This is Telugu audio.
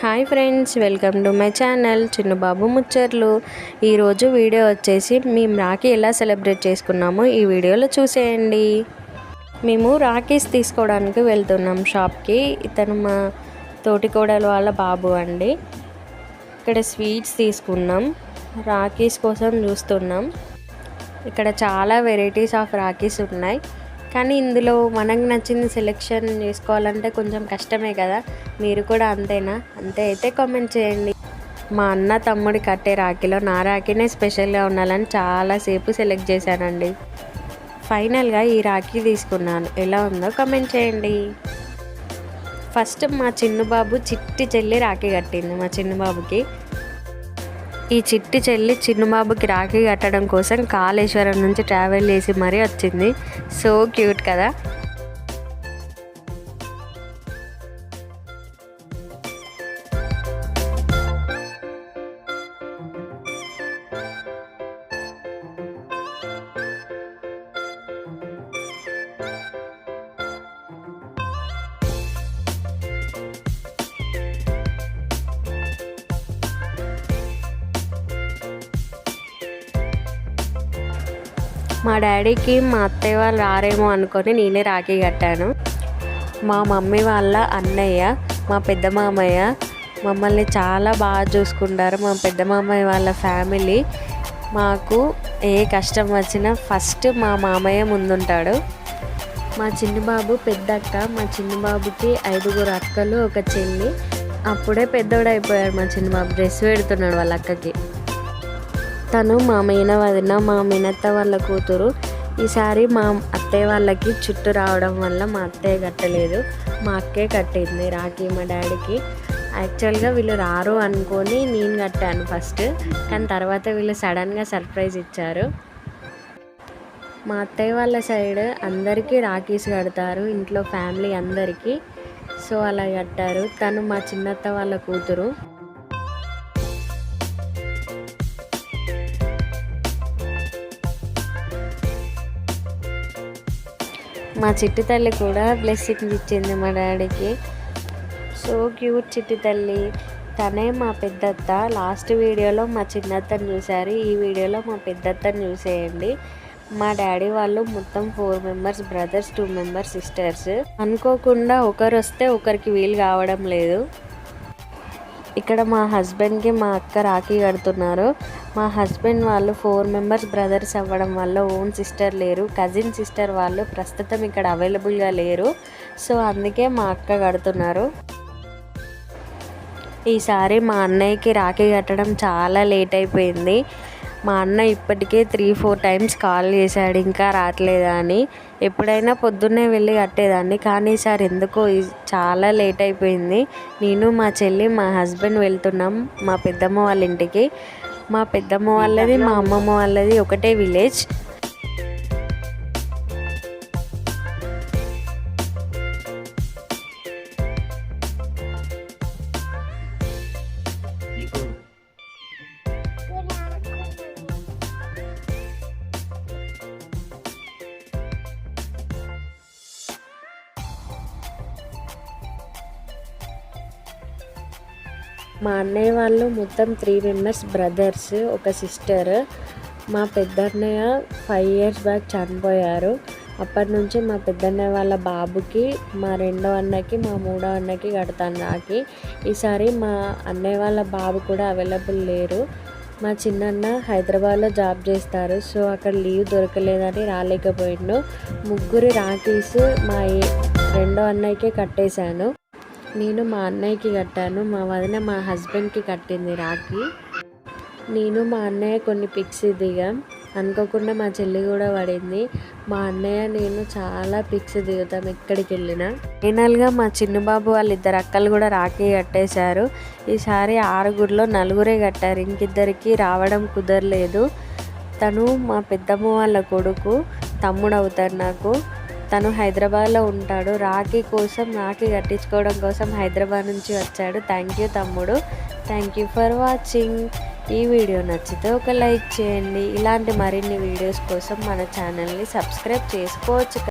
Hi friends welcome to my channel Chinnababu Mucharlu. ఈరోజు వీడియో వచ్చేసి మేము రాఖీ ఎలా సెలబ్రేట్ చేసుకున్నామో ఈ వీడియోలో చూసేయండి. మేము రాఖీస్ తీసుకోవడానికి వెళ్తున్నాం షాప్కి. ఇతను మా తోటికోడల వాళ్ళ బాబు అండి. ఇక్కడ స్వీట్స్ తీసుకున్నాం రాఖీస్ కోసం చూస్తున్నాం. ఇక్కడ చాలా వెరైటీస్ ఆఫ్ రాఖీస్ ఉన్నాయి. కానీ ఇందులో మనకు నచ్చింది సెలెక్షన్ చేసుకోవాలంటే కొంచెం కష్టమే కదా. మీరు కూడా అంతేనా? అంతే అయితే కామెంట్ చేయండి. మా అన్న తమ్ముడి కట్టే రాఖీలో నా రాఖీనే స్పెషల్గా ఉండాలని చాలాసేపు సెలెక్ట్ చేశానండి. ఫైనల్గా ఈ రాఖీ తీసుకున్నాను. ఎలా ఉందో కమెంట్ చేయండి. ఫస్ట్ మా చిన్నబాబు చిట్టి చెల్లి రాఖీ కట్టింది మా చిన్నబాబుకి. ఈ చిట్టి చెల్లి చిన్నబాబుకి రాఖీ కట్టడం కోసం కాళేశ్వరం నుంచి ట్రావెల్ చేసి మరీ వచ్చింది. సో క్యూట్ కదా. మా డాడీకి మా అత్తయ్య వాళ్ళు రారేమో అనుకొని నేనే రాఖీ కట్టాను. మా మమ్మీ వాళ్ళ అన్నయ్య మా పెద్ద మామయ్య మమ్మల్ని చాలా బాగా చూసుకుంటారు. మా పెద్ద మామయ్య వాళ్ళ ఫ్యామిలీ. మాకు ఏ కష్టం వచ్చినా ఫస్ట్ మా మామయ్య ముందుంటాడు. మా చిన్నబాబు పెద్ద అక్క మా చిన్నబాబుకి ఐదుగురు అక్కలు ఒక చెల్లి. అప్పుడే పెద్దోడైపోయాడు మా చిన్నబాబు. డ్రెస్ పెడుతున్నాడు వాళ్ళ అక్కకి. తను మా మీన వదిన మా మినత్త వాళ్ళ కూతురు. ఈసారి మా అత్తయ్య వాళ్ళకి చుట్టూ రావడం వల్ల మా అత్తయ్య కట్టలేదు. మా అక్కే కట్టింది రాఖీ మా డాడీకి. యాక్చువల్గా వీళ్ళు రారు అనుకొని నేను కట్టాను ఫస్ట్. కానీ తర్వాత వీళ్ళు సడన్గా సర్ప్రైజ్ ఇచ్చారు. మా అత్తయ్య వాళ్ళ సైడ్ అందరికీ రాఖీస్ కడతారు ఇంట్లో ఫ్యామిలీ అందరికీ. సో అలా కట్టారు. తను మా చిన్నత్త వాళ్ళ కూతురు. మా చిట్టి తల్లి కూడా బ్లెస్సింగ్ ఇచ్చింది మా డాడీకి సో క్యూట్ చిట్టి తల్లి. తనే మా పెద్దత్త. లాస్ట్ వీడియోలో మా చిన్నత్తని చూసారు ఈ వీడియోలో మా పెద్దత్తని చూసేయండి. మా డాడీ వాళ్ళు మొత్తం four members brothers two members sisters అనుకోకుండా ఒకరు వస్తే ఒకరికి వీలు కావడం లేదు. ఇక్కడ మా హస్బెండ్కి మా అక్క రాఖీ కడుతున్నారు. మా హస్బెండ్ వాళ్ళు ఫోర్ మెంబర్స్ బ్రదర్స్ అవ్వడం వల్ల ఓన్ సిస్టర్ లేరు. కజిన్ సిస్టర్ వాళ్ళు ప్రస్తుతం ఇక్కడ అవైలబుల్గా లేరు. సో అందుకే మా అక్క కడుతున్నారు. ఈసారి మా అన్నయ్యకి రాఖీ కట్టడం చాలా లేట్ అయిపోయింది. మా అన్న ఇప్పటికే త్రీ ఫోర్ టైమ్స్ కాల్ చేశాడు ఇంకా రావట్లేదా అని. ఎప్పుడైనా పొద్దున్నే వెళ్ళి కట్టేదాన్ని కానీ సార్ ఎందుకో చాలా లేట్ అయిపోయింది. నేను మా చెల్లి మా హస్బెండ్ వెళ్తున్నాం మా పెద్దమ్మ వాళ్ళ ఇంటికి. మా పెద్దమ్మ వాళ్ళది మా అమ్మమ్మ వాళ్ళది ఒకటే విలేజ్. మా అన్నయ్య వాళ్ళు మొత్తం త్రీ మెంబర్స్ బ్రదర్స్ ఒక సిస్టర్ మా పెద్దన్నయ్య ఫైవ్ ఇయర్స్ బ్యాక్ చనిపోయారు. అప్పటి నుంచి మా పెద్దన్నయ్య వాళ్ళ బాబుకి మా రెండో అన్నకి మా మూడో అన్నకి కడతాను నాకి ఈసారి మా అన్నయ్య వాళ్ళ బాబు కూడా అవైలబుల్ లేరు. మా చిన్నన్న హైదరాబాద్లో జాబ్ చేస్తారు. సో అక్కడ లీవ్ దొరకలేదని రాలేకపోయిండు. ముగ్గురు రాఖీస్ మా రెండో అన్నయ్యకే కట్టేశాను. నేను మా అన్నయ్యకి కట్టాను. మా వదిన మా హస్బెండ్కి కట్టింది రాఖీ. నేను మా అన్నయ్య కొన్ని పిక్స్ దిగాం. అనుకోకుండా మా చెల్లి కూడా పడింది. మా అన్నయ్య నేను చాలా పిక్స్ దిగుతాం ఎక్కడికి వెళ్ళినా. ఫైనల్గా మా చిన్నబాబు వాళ్ళ ఇద్దరు అక్కలు కూడా రాఖీ కట్టేశారు. ఈసారి ఆరుగురిలో నలుగురే కట్టారు. ఇంకిద్దరికి రావడం కుదరలేదు. తను మా పెద్దమ్మ వాళ్ళ కొడుకు తమ్ముడు అవుతారు నాకు. తను హైదరాబాద్లో ఉంటాడు. రాఖీ కోసం రాఖీ కట్టించుకోవడం కోసం హైదరాబాద్ నుంచి వచ్చాడు. థ్యాంక్ యూ తమ్ముడు. థ్యాంక్ యూ ఫర్ వాచింగ్ ఈ వీడియో నచ్చితే ఒక లైక్ చేయండి. ఇలాంటి మరిన్ని వీడియోస్ కోసం మన ఛానల్ని సబ్స్క్రైబ్ చేసుకోవచ్చు